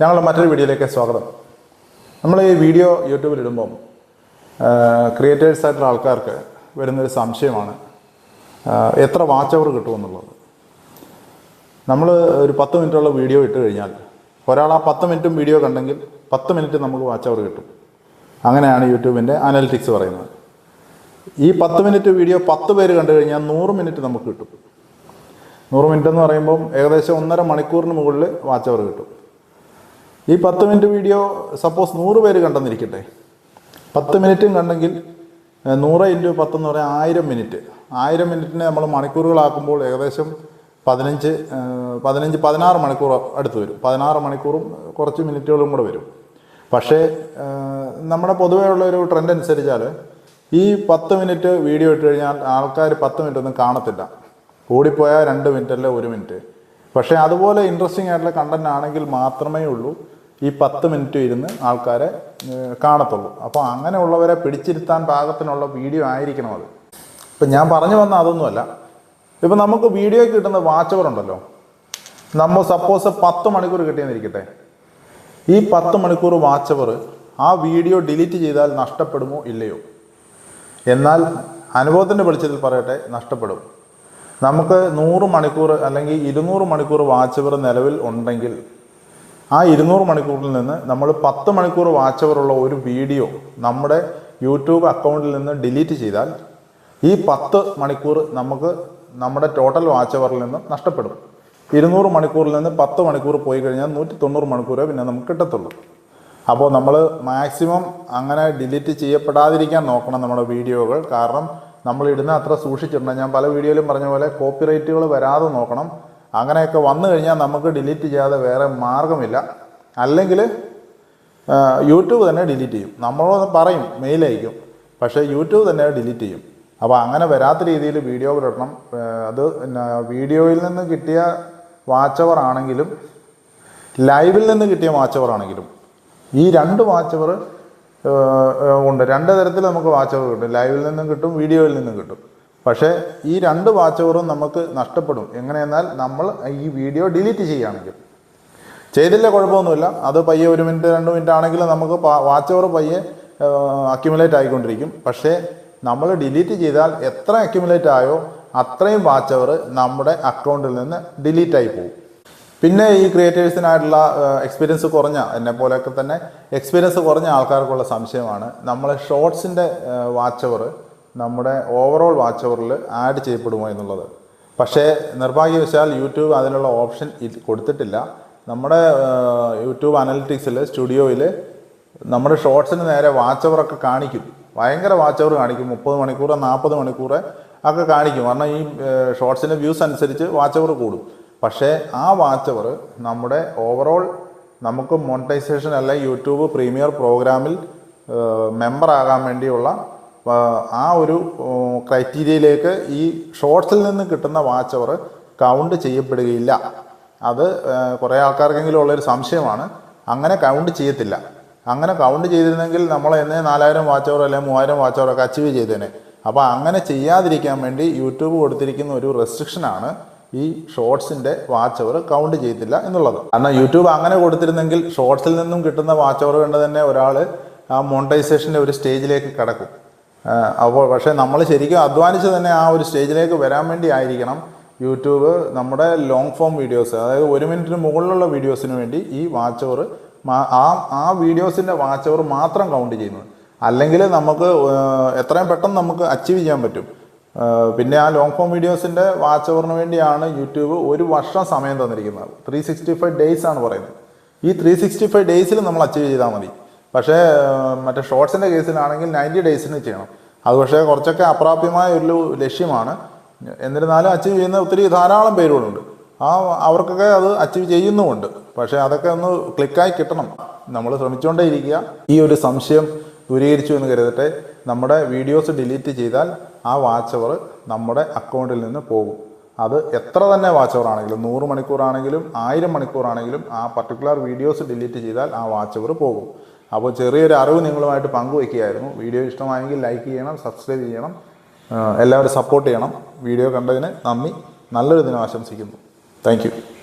ഞങ്ങൾ മറ്റൊരു വീഡിയോയിലേക്ക് സ്വാഗതം. നമ്മൾ ഈ വീഡിയോ യൂട്യൂബിൽ ഇടുമ്പം ക്രിയേറ്റേഴ്സ് ആയിട്ടുള്ള ആൾക്കാർക്ക് വരുന്നൊരു സംശയമാണ് എത്ര വാച്ച് അവർ കിട്ടുമെന്നുള്ളത് നമ്മൾ ഒരു പത്ത് മിനിറ്റുള്ള വീഡിയോ ഇട്ട് കഴിഞ്ഞാൽ ഒരാൾ ആ പത്ത് മിനിറ്റും വീഡിയോ കണ്ടെങ്കിൽ പത്ത് മിനിറ്റ് നമുക്ക് വാച്ച് അവർ കിട്ടും. അങ്ങനെയാണ് യൂട്യൂബിന്റെ അനലിറ്റിക്സ് പറയുന്നത്. ഈ പത്ത് മിനിറ്റ് വീഡിയോ പത്ത് പേര് കണ്ടു കഴിഞ്ഞാൽ നൂറ് മിനിറ്റ് നമുക്ക് കിട്ടും. നൂറ് മിനിറ്റ് എന്ന് പറയുമ്പം ഏകദേശം ഒന്നര മണിക്കൂറിന് മുകളിൽ വാച്ച് അവർ കിട്ടും. ഈ പത്ത് മിനിറ്റ് വീഡിയോ സപ്പോസ് നൂറ് പേര് കണ്ടെന്നിരിക്കട്ടെ. പത്ത് മിനിറ്റും കണ്ടെങ്കിൽ നൂറ് ഇന്റു പത്ത് എന്ന് പറയാൻ ആയിരം മിനിറ്റ്. ആയിരം മിനിറ്റിനെ നമ്മൾ മണിക്കൂറുകളാക്കുമ്പോൾ ഏകദേശം പതിനഞ്ച് പതിനഞ്ച് പതിനാറ് മണിക്കൂർ അടുത്ത് വരും. പതിനാറ് മണിക്കൂറും കുറച്ച് മിനിറ്റുകളും കൂടെ വരും. പക്ഷേ നമ്മുടെ പൊതുവേ ഒരു ട്രെൻഡ് അനുസരിച്ചാൽ ഈ പത്ത് മിനിറ്റ് വീഡിയോ ഇട്ട് കഴിഞ്ഞാൽ ആൾക്കാർ പത്ത് മിനിറ്റ് ഒന്നും കാണത്തില്ല. ഓടിപ്പോയാൽ രണ്ട് മിനിറ്റ് അല്ല ഒരു മിനിറ്റ്. പക്ഷേ അതുപോലെ ഇൻട്രസ്റ്റിംഗ് ആയിട്ടുള്ള കണ്ടന്റ് ആണെങ്കിൽ മാത്രമേ ഉള്ളൂ. ഈ പത്ത് മിനിറ്റ് ഇരുന്ന് ആൾക്കാരെ കാണത്തുള്ളൂ. അപ്പോൾ അങ്ങനെയുള്ളവരെ പിടിച്ചിരുത്താൻ പാകത്തിനുള്ള വീഡിയോ ആയിരിക്കണം അത്. ഇപ്പം ഞാൻ പറഞ്ഞു വന്ന അതൊന്നുമല്ല ഇപ്പം നമുക്ക് വീഡിയോ കിട്ടുന്ന വാച്ച് അവർ ഉണ്ടല്ലോ. നമ്മൾ സപ്പോസ് പത്ത് മണിക്കൂർ കിട്ടിയെന്നിരിക്കട്ടെ. ഈ പത്ത് മണിക്കൂർ വാച്ച് അവർ ആ വീഡിയോ ഡിലീറ്റ് ചെയ്താൽ നഷ്ടപ്പെടുമോ ഇല്ലയോ? എന്നാൽ അനുഭവത്തിന്റെ വെളിച്ചത്തിൽ പറയട്ടെ നഷ്ടപ്പെടും. നമുക്ക് നൂറ് മണിക്കൂർ അല്ലെങ്കിൽ ഇരുന്നൂറ് മണിക്കൂർ വാച്ച് അവർ നിലവിൽ ഉണ്ടെങ്കിൽ ആ ഇരുന്നൂറ് മണിക്കൂറിൽ നിന്ന് നമ്മൾ പത്ത് മണിക്കൂർ വാച്ച് അവറുള്ള ഒരു വീഡിയോ നമ്മുടെ യൂട്യൂബ് അക്കൗണ്ടിൽ നിന്ന് ഡിലീറ്റ് ചെയ്താൽ ഈ പത്ത് മണിക്കൂർ നമുക്ക് നമ്മുടെ ടോട്ടൽ വാച്ച് അവറിൽ നിന്ന് നഷ്ടപ്പെടും. ഇരുന്നൂറ് മണിക്കൂറിൽ നിന്ന് പത്ത് മണിക്കൂർ പോയി കഴിഞ്ഞാൽ നൂറ്റി തൊണ്ണൂറ് മണിക്കൂറേ പിന്നെ നമുക്ക് കിട്ടത്തുള്ളൂ. അപ്പോൾ നമ്മൾ മാക്സിമം അങ്ങനെ ഡിലീറ്റ് ചെയ്യപ്പെടാതിരിക്കാൻ നോക്കണം നമ്മുടെ വീഡിയോകൾ. കാരണം നമ്മൾ ഇടുന്ന അത്ര സൂക്ഷിച്ചിട്ടുണ്ട്. ഞാൻ പല വീഡിയോയിലും പറഞ്ഞ പോലെ കോപ്പിറൈറ്റുകൾ വരാതെ നോക്കണം. അങ്ങനെയൊക്കെ വന്നു കഴിഞ്ഞാൽ നമുക്ക് ഡിലീറ്റ് ചെയ്യാതെ വേറെ മാർഗമില്ല. അല്ലെങ്കിൽ യൂട്യൂബ് തന്നെ ഡിലീറ്റ് ചെയ്യും. നമ്മളോട് പറയും മെയിൽ അയക്കും. പക്ഷേ യൂട്യൂബ് തന്നെ ഡിലീറ്റ് ചെയ്യും. അപ്പോൾ അങ്ങനെ വരാത്ത രീതിയിൽ വീഡിയോ ഇടണം. അത് വീഡിയോയിൽ നിന്ന് കിട്ടിയ വാച്ച് അവർ ആണെങ്കിലും ലൈവിൽ നിന്ന് കിട്ടിയ വാച്ച് അവർ ആണെങ്കിലും ഈ രണ്ട് വാച്ച് അവർ ഉണ്ട്. രണ്ട് തരത്തിൽ നമുക്ക് വാച്ച് അവർ കിട്ടും. ലൈവിൽ നിന്നും കിട്ടും വീഡിയോയിൽ നിന്നും കിട്ടും. പക്ഷേ ഈ രണ്ട് വാച്ച് അവറും നമുക്ക് നഷ്ടപ്പെടും. എങ്ങനെയെന്നാൽ നമ്മൾ ഈ വീഡിയോ ഡിലീറ്റ് ചെയ്യുകയാണെങ്കിൽ. ചെയ്തില്ല കുഴപ്പമൊന്നുമില്ല. അത് പയ്യെ ഒരു മിനിറ്റ് രണ്ട് മിനിറ്റ് ആണെങ്കിലും നമുക്ക് വാച്ച് അവർ പയ്യെ അക്യുമുലേറ്റ് ആയിക്കൊണ്ടിരിക്കും. പക്ഷേ നമ്മൾ ഡിലീറ്റ് ചെയ്താൽ എത്ര അക്യുമുലേറ്റ് ആയോ അത്രയും വാച്ച് അവർ നമ്മുടെ അക്കൗണ്ടിൽ നിന്ന് ഡിലീറ്റ് ആയി പോകും പിന്നെ ഈ ക്രിയേറ്റേഴ്സിനായിട്ടുള്ള എക്സ്പീരിയൻസ് കുറഞ്ഞ എന്നെ പോലെയൊക്കെ തന്നെ എക്സ്പീരിയൻസ് കുറഞ്ഞ ആൾക്കാർക്കുള്ള സംശയമാണ്. നമ്മളെ ഷോർട്സിന്റെ വാച്ച് അവർ നമ്മുടെ ഓവറോൾ വാച്ച് അവറിൽ ആഡ് ചെയ്യപ്പെടുമോ എന്നുള്ളത്. പക്ഷേ നിർഭാഗ്യവശാൽ യൂട്യൂബ് അതിനുള്ള ഓപ്ഷൻ കൊടുത്തിട്ടില്ല. നമ്മുടെ യൂട്യൂബ് അനലിറ്റിക്സിൽ സ്റ്റുഡിയോയിൽ നമ്മുടെ ഷോർട്സിന് നേരെ വാച്ച് അവറൊക്കെ കാണിക്കും. ഭയങ്കര വാച്ച് അവർ കാണിക്കും. മുപ്പത് മണിക്കൂർ നാൽപ്പത് മണിക്കൂർ ഒക്കെ കാണിക്കും. കാരണം ഈ ഷോർട്സിന്റെ വ്യൂസ് അനുസരിച്ച് വാച്ച് അവർ കൂടും. പക്ഷേ ആ വാച്ച് അവർ നമ്മുടെ ഓവറോൾ നമുക്ക് മോണിറ്റൈസേഷൻ അല്ലെ യൂട്യൂബ് പ്രീമിയർ പ്രോഗ്രാമിൽ മെമ്പർ ആകാൻ വേണ്ടിയുള്ള ആ, ഒരു ക്രൈറ്റീരിയയിലേക്ക് ഈ ഷോർട്സിൽ നിന്ന് കിട്ടുന്ന വാച്ച് അവർ കൗണ്ട് ചെയ്യപ്പെടുകയില്ല. അത് കുറേ ആൾക്കാർക്കെങ്കിലും ഉള്ളൊരു സംശയമാണ്. അങ്ങനെ കൗണ്ട് ചെയ്യത്തില്ല. അങ്ങനെ കൗണ്ട് ചെയ്തിരുന്നെങ്കിൽ നമ്മൾ എന്നെ നാലായിരം വാച്ച് അവർ അല്ലെങ്കിൽ മൂവായിരം വാച്ച് അവർ ഒക്കെ അച്ചീവ് ചെയ്തേനെ. അപ്പോൾ അങ്ങനെ ചെയ്യാതിരിക്കാൻ വേണ്ടി യൂട്യൂബ് കൊടുത്തിരിക്കുന്ന ഒരു റെസ്ട്രിക്ഷനാണ് ഈ ഷോർട്സിന്റെ വാച്ച് അവർ കൗണ്ട് ചെയ്തില്ല എന്നുള്ളത്. കാരണം യൂട്യൂബ് അങ്ങനെ കൊടുത്തിരുന്നെങ്കിൽ ഷോർട്സിൽ നിന്നും കിട്ടുന്ന വാച്ച് അവർ കണ്ട് തന്നെ ഒരാൾ ആ മോണിറ്റൈസേഷന്റെ ഒരു സ്റ്റേജിലേക്ക് കിടക്കും. അപ്പോൾ പക്ഷേ നമ്മൾ ശരിക്കും അധ്വാനിച്ച് തന്നെ ആ ഒരു സ്റ്റേജിലേക്ക് വരാൻ വേണ്ടി ആയിരിക്കണം യൂട്യൂബ് നമ്മുടെ ലോങ് ഫോം വീഡിയോസ് അതായത് ഒരു മിനിറ്റിന് മുകളിലുള്ള വീഡിയോസിന് വേണ്ടി ഈ വാച്ച് അവർ ആ ആ വീഡിയോസിന്റെ വാച്ച് അവർ മാത്രം കൗണ്ട് ചെയ്യുന്നത്. അല്ലെങ്കിൽ നമുക്ക് എത്രയും പെട്ടെന്ന് നമുക്ക് അച്ചീവ് ചെയ്യാൻ പറ്റും. പിന്നെ ആ ലോങ് ഫോം വീഡിയോസിന്റെ വാച്ച് ഓവറിന് വേണ്ടിയാണ് യൂട്യൂബ് ഒരു വർഷം സമയം തന്നിരിക്കുന്നത്. ത്രീ സിക്സ്റ്റി ഫൈവ് ഡേയ്സ് ആണ് പറയുന്നത്. ഈ ത്രീ സിക്സ്റ്റി ഫൈവ് ഡേയ്സിൽ നമ്മൾ അച്ചീവ് ചെയ്താൽ മതി. പക്ഷേ മറ്റേ ഷോർട്സിന്റെ കേസിലാണെങ്കിൽ നയന്റി ഡേയ്സിന് ചെയ്യണം. അത് പക്ഷേ കുറച്ചൊക്കെ അപ്രാപ്യമായ ഒരു ലക്ഷ്യമാണ്. എന്നിരുന്നാലും അച്ചീവ് ചെയ്യുന്ന ഒത്തിരി ധാരാളം പേരുകളുണ്ട്. ആ അവർക്കൊക്കെ അത് അച്ചീവ് ചെയ്യുന്നുമുണ്ട്. പക്ഷേ അതൊക്കെ ഒന്ന് ക്ലിക്കായി കിട്ടണം. നമ്മൾ ശ്രമിച്ചുകൊണ്ടേ ഇരിക്കുക ഈ ഒരു സംശയം ദൂരീകരിച്ചു എന്ന് കരുതട്ടെ. നമ്മുടെ വീഡിയോസ് ഡിലീറ്റ് ചെയ്താൽ ആ വാച്ച് അവർ നമ്മുടെ അക്കൗണ്ടിൽ നിന്ന് പോകും. അത് എത്ര തന്നെ വാച്ച് അവർ ആണെങ്കിലും നൂറ് മണിക്കൂറാണെങ്കിലും ആയിരം മണിക്കൂറാണെങ്കിലും ആ പർട്ടിക്കുലർ വീഡിയോസ് ഡിലീറ്റ് ചെയ്താൽ ആ വാച്ച് അവർ പോകും. അപ്പോൾ ചെറിയൊരു അറിവ് നിങ്ങളുമായിട്ട് പങ്കുവയ്ക്കുകയായിരുന്നു വീഡിയോ ഇഷ്ടമായെങ്കിൽ ലൈക്ക് ചെയ്യണം സബ്സ്ക്രൈബ് ചെയ്യണം എല്ലാവരും സപ്പോർട്ട് ചെയ്യണം. വീഡിയോ കണ്ടതിന് നന്ദി. നല്ലൊരു ദിനം ആശംസിക്കുന്നു. താങ്ക്